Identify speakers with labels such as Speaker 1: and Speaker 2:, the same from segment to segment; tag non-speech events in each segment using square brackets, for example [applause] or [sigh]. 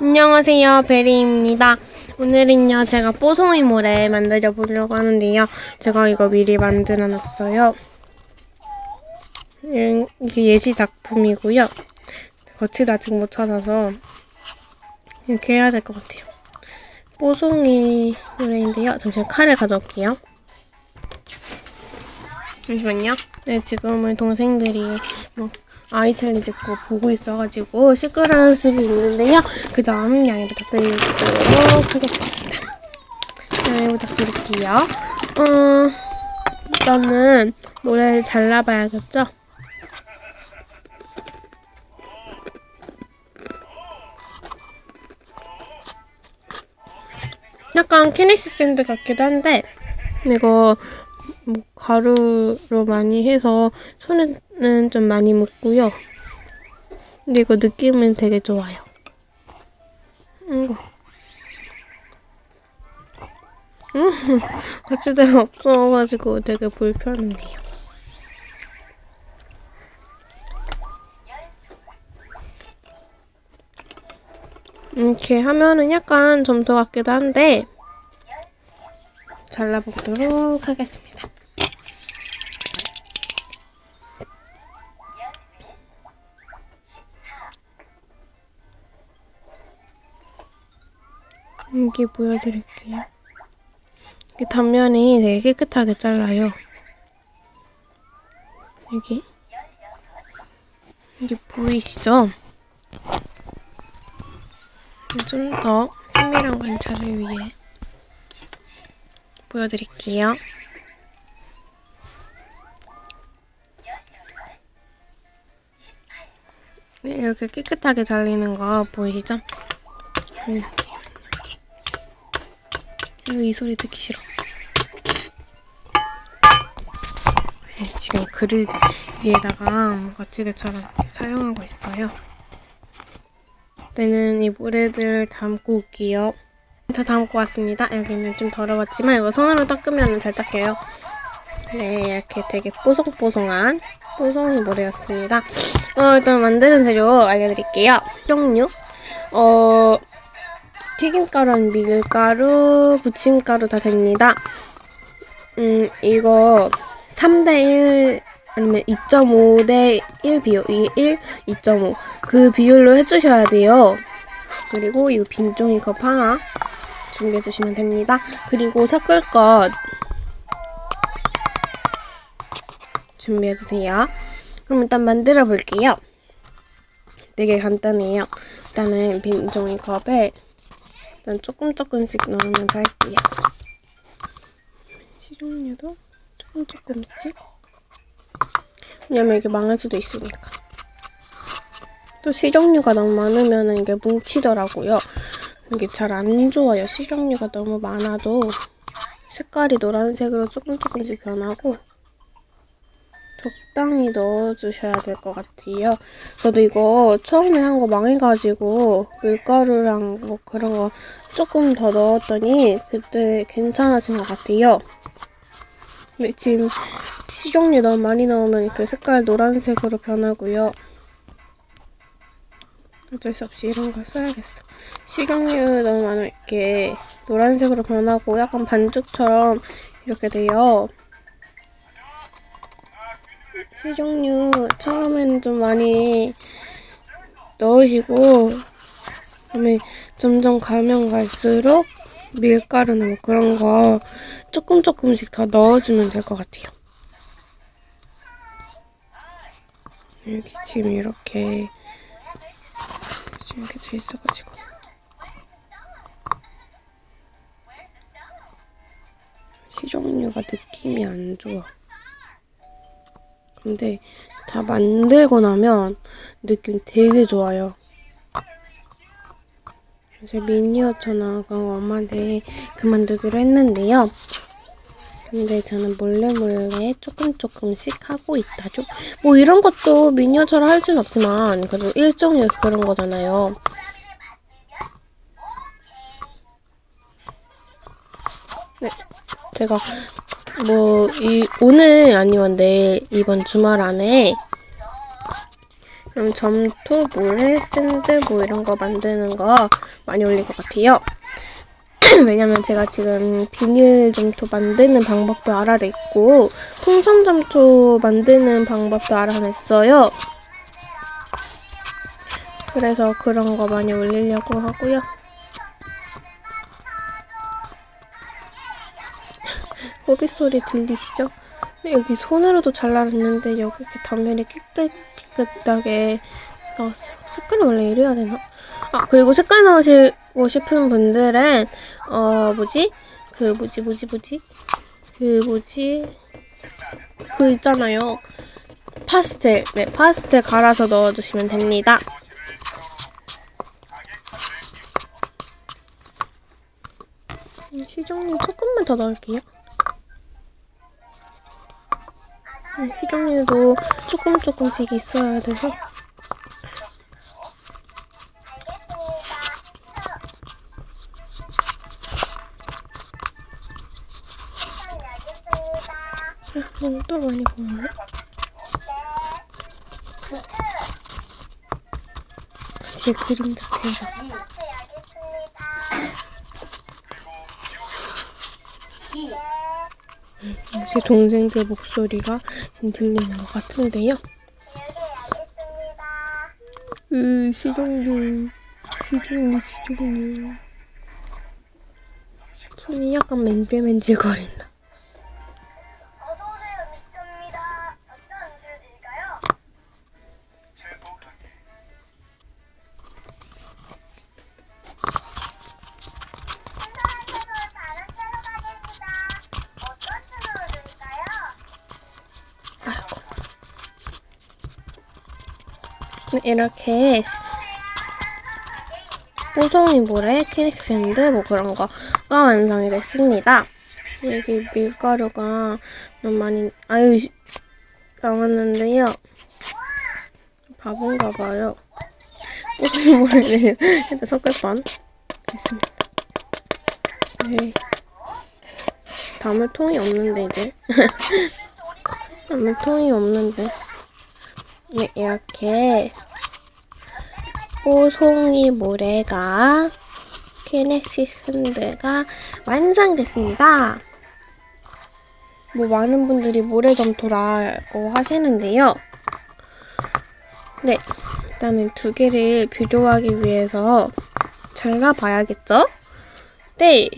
Speaker 1: 안녕하세요, 베리입니다. 오늘은요, 제가 뽀송이 모래 만들어 보려고 하는데요. 제가 이거 미리 만들어 놨어요. 음, 이게 예시 작품이고요. 거치도 아직 못 찾아서 이렇게 해야 될 것 같아요. 뽀송이 모래인데요. 잠시만 칼을 가져올게요. 잠시만요. 네, 지금은 동생들이 뭐 아이 챌린지 거 보고 있어가지고 시끄러울 수도 있는데요. 그 점 양해 부탁드리도록 하겠습니다. 양해 부탁드릴게요. 어, 일단은 모래를 잘라봐야겠죠? 약간 키네시 샌드 같기도 한데 이거 뭐 가루로 많이 해서 손에는 좀 많이 묻고요. 근데 이거 느낌은 되게 좋아요. 이거. 음, [laughs] 거치대가 없어가지고 되게 불편해요. 이렇게 하면은 약간 점토 같기도 한데 잘라보도록 하겠습니다. 여기 보여드릴게요. 이게 단면이 되게 깨끗하게 잘라요. 여기 여기 보이시죠? 좀 더 세밀한 관찰을 위해 보여드릴게요. 네, 이렇게 깨끗하게 잘리는 거 보이시죠? 음. 이거 이 소리 듣기 싫어. 네, 지금 그릇 위에다가 거치대처럼 사용하고 있어요. 때는 이 모래들을 담고 올게요. 다 담고 왔습니다. 여기는 좀 더러웠지만 이거 손으로 닦으면 잘 닦여요. 네, 이렇게 되게 뽀송뽀송한 뽀송이 모래였습니다. 어, 일단 만드는 재료 알려드릴게요. 식용유, 어, 튀김가루, 밀가루, 부침가루 다 됩니다. 음, 이거 3대1 아니면 2.5대 1 비율, 이 1, 2.5. 그 비율로 해주셔야 돼요. 그리고 이 빈 종이컵 하나 준비해 주시면 됩니다. 그리고 섞을 것 준비해 주세요. 그럼 일단 만들어 볼게요. 되게 간단해요. 일단은 빈 종이컵에 일단 조금 조금씩 넣으면서 할게요. 식용유도 조금 조금씩. 왜냐면 이게 망할 수도 있으니까. 또 식용유가 너무 많으면 이게 뭉치더라고요. 이게 잘 안 좋아요. 식용유가 너무 많아도 색깔이 노란색으로 조금 조금씩 변하고 적당히 넣어주셔야 될 것 같아요. 저도 이거 처음에 한 거 망해가지고 밀가루랑 뭐 그런 거 조금 더 넣었더니 그때 괜찮아진 것 같아요. 지금 식용유 너무 많이 넣으면 이렇게 색깔 노란색으로 변하고요. 어쩔 수 없이 이런 걸 써야겠어. 식용유 너무 많으면 이렇게 노란색으로 변하고 약간 반죽처럼 이렇게 돼요. 식용유 처음에는 좀 많이 넣으시고 그다음에 점점 가면 갈수록 밀가루나 뭐 그런 거 조금 조금씩 더 넣어주면 될 것 같아요. 여기 지금 이렇게 지금 이렇게 돼 있어가지고 시종류가 느낌이 안 좋아. 근데 다 만들고 나면 느낌 되게 좋아요. 이제 미니어처 나간 엄마한테 그만두기로 했는데요. 근데 저는 몰래 몰래 조금 조금씩 하고 있다죠. 뭐 이런 것도 미니어처로 할 수는 없지만 그래도 일종의 그런 거잖아요. 네, 제가 뭐 이 오늘 아니면 내일 이번 주말 안에 음, 점토, 모래, 샌드 뭐 이런 거 만드는 거 많이 올릴 것 같아요. [clears throat] 왜냐면 제가 지금 비닐 점토 만드는 방법도 알아냈고 풍선 점토 만드는 방법도 알아냈어요. 그래서 그런 거 많이 올리려고 하고요. 호비 소리 들리시죠? 근데 여기 손으로도 잘 나왔는데 여기 이렇게 단면이 깨끗깨끗하게 나왔어요. 색깔이 원래 이래야 되나? 아 그리고 색깔 나오시고 싶은 분들은 어 뭐지? 그 뭐지 뭐지 뭐지? 그 뭐지? 그 있잖아요. 파스텔. 네, 파스텔 갈아서 넣어주시면 됩니다. 음, 시종님 조금만 더 넣을게요. 음, 시종님도 조금 조금씩 있어야 돼서. 아, 너무 또 많이 보이네. 뒤에 그림자 대박. 제 동생들 목소리가 지금 들리는 것 같은데요. 으, 시종류, 시종류, 시종류. 손이 약간 맨질맨질거린다. 이렇게 뽀송이 모래, 키닉스 샌드 뭐 그런 거가 완성이 됐습니다. 여기 밀가루가 너무 많이 아유 씨, 남았는데요. 바본가 봐요. 뽀송이 모래를 일단 섞을 뻔 됐습니다. 네. 담을 통이 없는데 이제 [laughs] 담을 통이 없는데 네, 이렇게 뽀송이 모래가 키넥시스 샌드가 완성됐습니다. 뭐 많은 분들이 모래 점토라고 하시는데요. 네, 일단은 두 개를 비교하기 위해서 잘라 봐야겠죠? 네,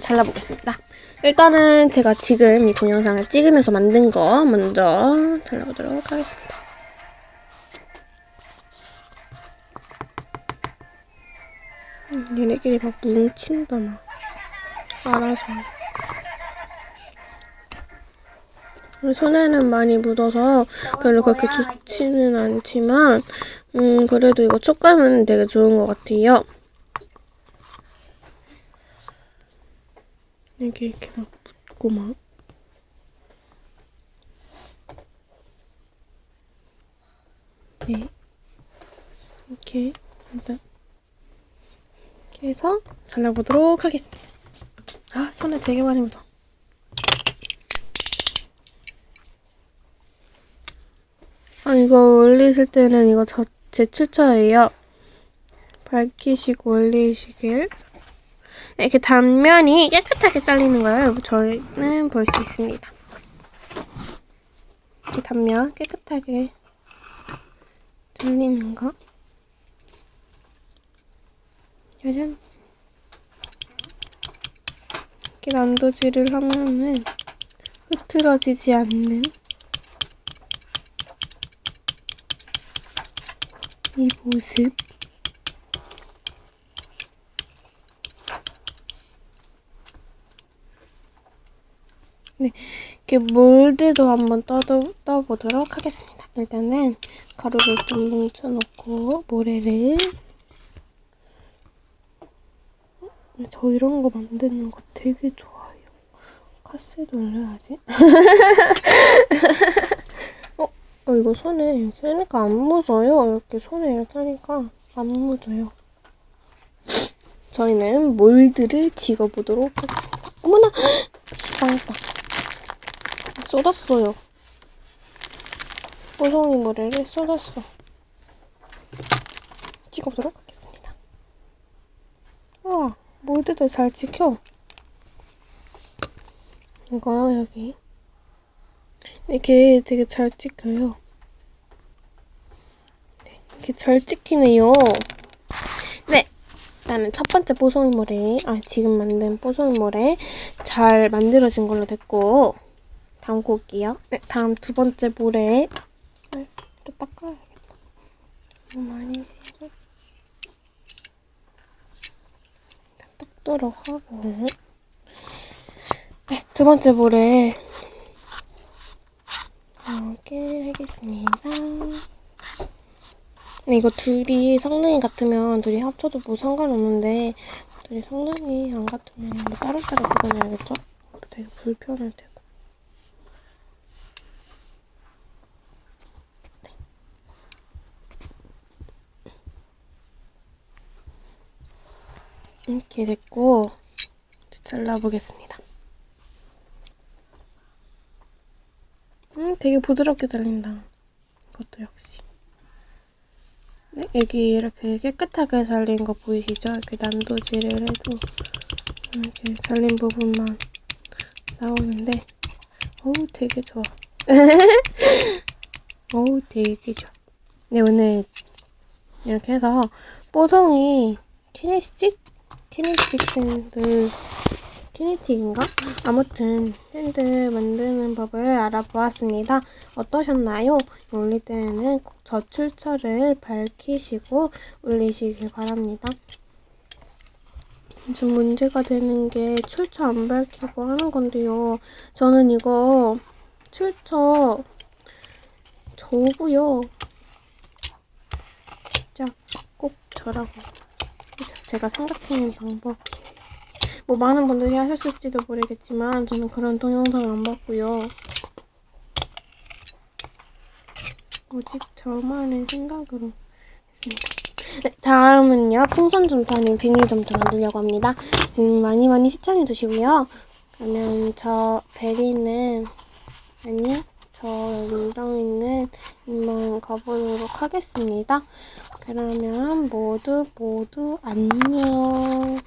Speaker 1: 잘라보겠습니다. 일단은 제가 지금 이 동영상을 찍으면서 만든 거 먼저 잘라보도록 하겠습니다. 얘네끼리 막 뭉친다 나. 알아서. 손에는 많이 묻어서 별로 그렇게 좋지는 않지만 음 그래도 이거 촉감은 되게 좋은 것 같아요. 이게 이렇게 막 붙고 막. 네. 이렇게 일단 이렇게 해서 잘라보도록 하겠습니다. 아 손에 되게 많이 묻어. 아 이거 올리실 때는 이거 저, 제 추천이에요. 밝히시고 올리시길. 이렇게 단면이 깨끗하게 잘리는 걸 여러분 저희는 볼 수 있습니다. 이렇게 단면 깨끗하게 잘리는 거. 짜잔. 이렇게 난도질을 하면은 흐트러지지 않는 이 모습. 네, 이렇게 몰드도 한번 떠, 떠보도록 하겠습니다. 일단은 가루를 좀 뭉쳐놓고 모래를 어? 저 이런 거 만드는 거 되게 좋아해요. 카스도 올려야지. [laughs] 어, 어, 이거 손에 이렇게 하니까 안 묻어요. 이렇게 손에 이렇게 하니까 안 묻어요. 저희는 몰드를 찍어보도록 하겠습니다. 어머나! [gasps] 망했다. 쏟았어요. 뽀송이 모래를 쏟았어. 찍어보도록 하겠습니다. 우와, 모두도 잘 찍혀. 이거요, 여기. 이렇게 되게 잘 찍혀요. 네, 이렇게 잘 찍히네요. 네, 일단은 첫 번째 뽀송이 모래, 아, 지금 만든 뽀송이 모래 잘 만들어진 걸로 됐고, 담고 올게요. 네, 다음 두 번째 모래. 네, 또 닦아야겠다. 너무 많이 닦도록 하고. 네, 두 번째 모래. 이렇게 하겠습니다. 네, 이거 둘이 성능이 같으면 둘이 합쳐도 뭐 상관없는데, 둘이 성능이 안 같으면 뭐 따로따로 구분해야겠죠? 되게 불편할 테고. 이렇게 됐고 잘라보겠습니다. 음, 되게 부드럽게 잘린다. 이것도 역시. 네, 여기 이렇게 깨끗하게 잘린 거 보이시죠? 이렇게 난도질을 해도 이렇게 잘린 부분만 나오는데 어우 되게 좋아. [laughs] 어우 되게 좋아. 네, 오늘 이렇게 해서 뽀송이 키네식? 키네틱 샌드 키네틱인가? 아무튼 샌드 만드는 법을 알아보았습니다. 어떠셨나요? 올릴 때는 꼭 저출처를 밝히시고 올리시길 바랍니다. 좀 문제가 되는 게 출처 안 밝히고 하는 건데요. 저는 이거 출처 저고요. 진짜 꼭 저라고. 제가 생각하는 방법이에요. 뭐 많은 분들이 하셨을지도 모르겠지만 저는 그런 동영상 안 봤고요. 오직 저만의 생각으로 했습니다. 네, 다음은요. 풍선 아닌 비닐 점토 만들려고 합니다. 음, 많이 많이 시청해 주시고요. 그러면 저 베리는 아니 저 웅덩이는 이만 가보도록 하겠습니다. 그러면 모두 모두 안녕.